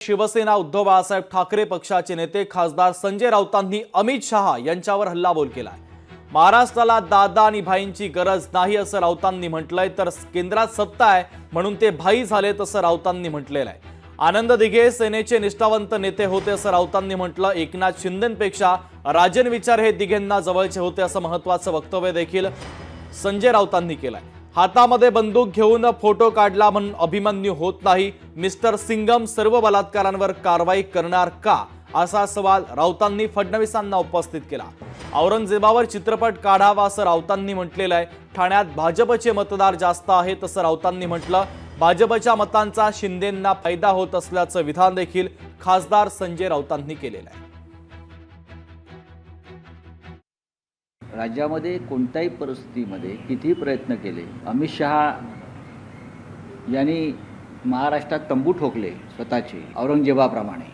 शिवसेना उद्धव बाळासाहेब ठाकरे पक्षाचे नेते खासदार संजय राऊतांनी अमित शहा यांच्यावर हल्लाबोल केलाय. महाराष्ट्राला दादा आणि भाईंची गरज नाही असं राऊतांनी म्हटलंय तर केंद्रात सत्ता आहे म्हणून ते भाई झालेत असं राऊतांनी म्हटलेलं आहे आनंद दिघे सेनेचे निष्ठावंत नेते होते असं राऊतांनी म्हटलं एकनाथ शिंदेपेक्षा राजन विचार हे दिघेंना जवळचे होते असं महत्वाचं वक्तव्य देखील संजय राऊतांनी केलंय. हातामध्ये बंदूक घेऊन फोटो काढला म्हणून अभिमन्यू होत नाही. मिस्टर सिंगम सर्व बलात्कारांवर कारवाई करणार का? असा सवाल राऊतांनी फडणवीसांना उपस्थित केला. औरंगजेबावर चित्रपट काढावा असं राऊतांनी म्हटलेलं आहे. ठाण्यात भाजपचे मतदार जास्त आहेत असं राऊतांनी म्हटलं. भाजपच्या मतांचा शिंदेंना फायदा होत असल्याचं विधान देखील खासदार संजय राऊतांनी केलेलं आहे. राज्यामध्ये कोणत्याही परिस्थितीमध्ये कितीही प्रयत्न केले अमित शहा यांनी महाराष्ट्रात तंबू ठोकले स्वतःचे औरंगजेबाप्रमाणे.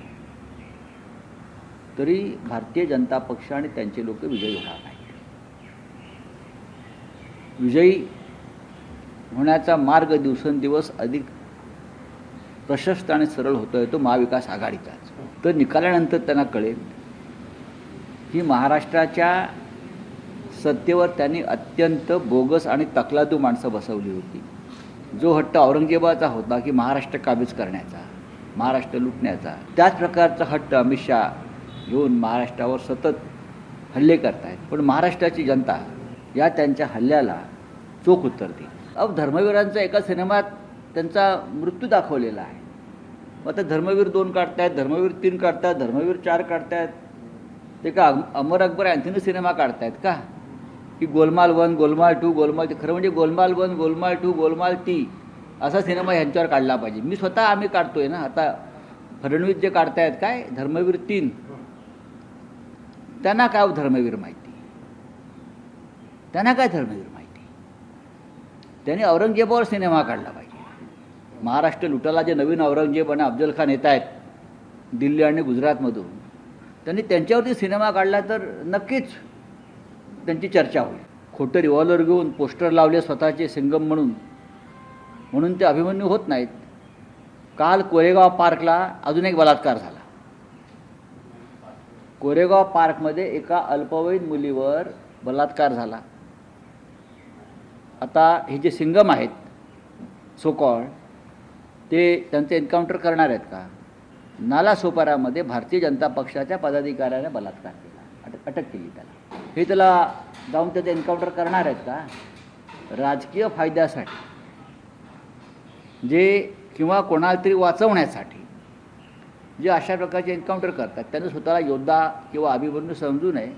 तरी भारतीय जनता पक्ष आणि त्यांचे लोक विजयी होणार नाही विजयी होण्याचा मार्ग दिवसेंदिवस अधिक प्रशस्त आणि सरळ होतोय तो महाविकास आघाडीचाच. तर निकालानंतर त्यांना कळेल की महाराष्ट्राच्या सत्तेवर त्यांनी अत्यंत बोगस आणि तकलादू माणसं बसवली होती. जो हट्ट औरंगजेबाचा होता की महाराष्ट्र काबीज करण्याचा महाराष्ट्र लुटण्याचा. त्याच प्रकारचा हट्ट अमित शहा घेऊन महाराष्ट्रावर सतत हल्ले करतायत. पण महाराष्ट्राची जनता या त्यांच्या हल्ल्याला चोख उत्तर अब धर्मवीरांचा एका सिनेमात त्यांचा मृत्यू दाखवलेला आहे. मग आता धर्मवीर दोन काढतायत धर्मवीर तीन काढतायत धर्मवीर चार काढतायत. ते का अमर अकबर अँथनी सिनेमा काढतायत का? की गोलमाल वन गोलमाल टू गोलमाल खरं म्हणजे गोलमाल वन गोलमाल टू गोलमाल ती असा सिनेमा ह्यांच्यावर काढला पाहिजे. मी स्वतः आम्ही काढतोय ना. आता फडणवीस जे काढतायत काय? धर्मवीर तीन. त्यांना काय धर्मवीर माहिती? त्यांना काय धर्मवीर माहिती? त्यांनी औरंगजेबावर सिनेमा काढला पाहिजे. महाराष्ट्र लुटाला जे नवीन औरंगजेब आणि अफजल खान येत आहेत दिल्ली आणि गुजरातमधून त्यांनी त्यांच्यावरती सिनेमा काढला तर नक्कीच त्यांची चर्चा होईल. खोटं रिव्हॉल्वर घेऊन पोस्टर लावले स्वतःचे सिंगम म्हणून. म्हणून ते अभिमन्यू होत नाहीत. काल कोरेगाव पार्कला अजून एक बलात्कार झाला. कोरेगाव पार्कमध्ये एका अल्पवयीन मुलीवर बलात्कार झाला. आता हे जे सिंगम आहेत सोकॉळ ते त्यांचं एन्काउंटर करणार आहेत का? नालासोपारामध्ये भारतीय जनता पक्षाच्या पदाधिकाऱ्याने बलात्कार केला. अटक अटक केली त्याला. हे त्याला जाऊन त्याचं एन्काउंटर करणार आहेत का? राजकीय फायद्यासाठी. जे किंवा कोणाला तरी वाचवण्यासाठी. जे अशा प्रकारचे एन्काउंटर करतात. त्यांना स्वतःला योद्धा किंवा अभिमन्यू समजू नये.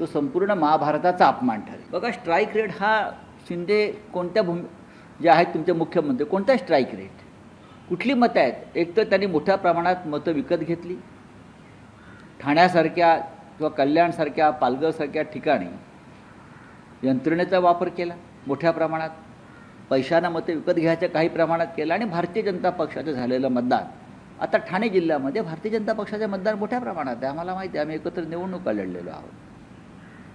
तो संपूर्ण महाभारताचा अपमान ठरेल. बघा स्ट्राईक रेट हा शिंदे कोणत्या भूमी जे आहेत तुमचे मुख्यमंत्री कोणता स्ट्राईक रेट कुठली मतं आहेत? एक तर त्यांनी मोठ्या प्रमाणात मतं विकत घेतली. ठाण्यासारख्या किंवा कल्याणसारख्या पालघरसारख्या ठिकाणी यंत्रणेचा वापर केला मोठ्या प्रमाणात. पैशानं मते विकत घ्यायचं काही प्रमाणात केलं आणि भारतीय जनता पक्षाचं झालेलं मतदान. आता ठाणे जिल्ह्यामध्ये भारतीय जनता पक्षाचे मतदान मोठ्या प्रमाणात आहे. आम्हाला माहिती आहे आम्ही एकत्र निवडणुका लढलेलो आहोत.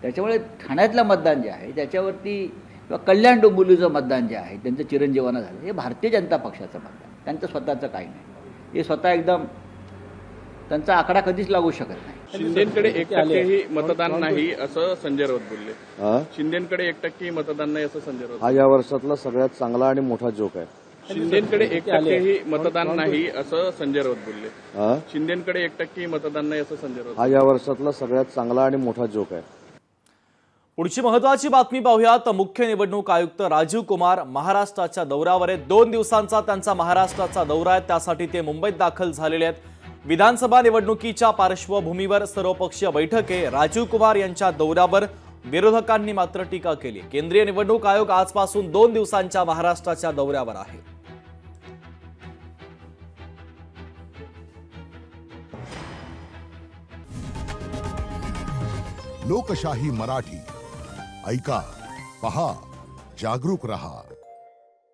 त्याच्यामुळे ठाण्यातलं मतदान जे आहे त्याच्यावरती किंवा कल्याण डोंबिवलीचं मतदान जे आहे त्यांचं चिरंजीवानं झालं हे भारतीय जनता पक्षाचं मतदान. त्यांचं स्वतःचं काही नाही. हे स्वतः एकदम त्यांचा आकडा कधीच लागू शकत नाही. शिंदेकडे एक टक्केही मतदान नाही असं संजय राऊत बोलले. शिंदेकडे एक टक्केही मतदान नाही असं संजय राऊत हा या वर्षातला सगळ्यात चांगला आणि मोठा जोक आहे. शिंदेकडे एक टक्केही मतदान नाही असं संजय राऊत बोलले. शिंदेकडे एक टक्केही मतदान नाही असं संजय राऊत हा या वर्षातला सगळ्यात चांगला आणि मोठा जोक आहे. पुढची महत्वाची बातमी पाहूयात. मुख्य निवडणूक आयुक्त राजीव कुमार महाराष्ट्राच्या दौऱ्यावर आहेत. दोन दिवसांचा त्यांचा महाराष्ट्राचा दौरा आहे. त्यासाठी ते मुंबईत दाखल झालेले आहेत. विधानसभा निवडणुकीच्या पार्श्वभूमीवर सर्वपक्षीय बैठके राजीव कुमार यांच्या दौऱ्यावर विरोधकांनी मात्र टीका केली. केंद्रीय निवडणूक आयोग आजपासून दोन दिवसांच्या महाराष्ट्राच्या दौऱ्यावर आहे. लोकशाही मराठी. ऐका पहा जागरूक रहा.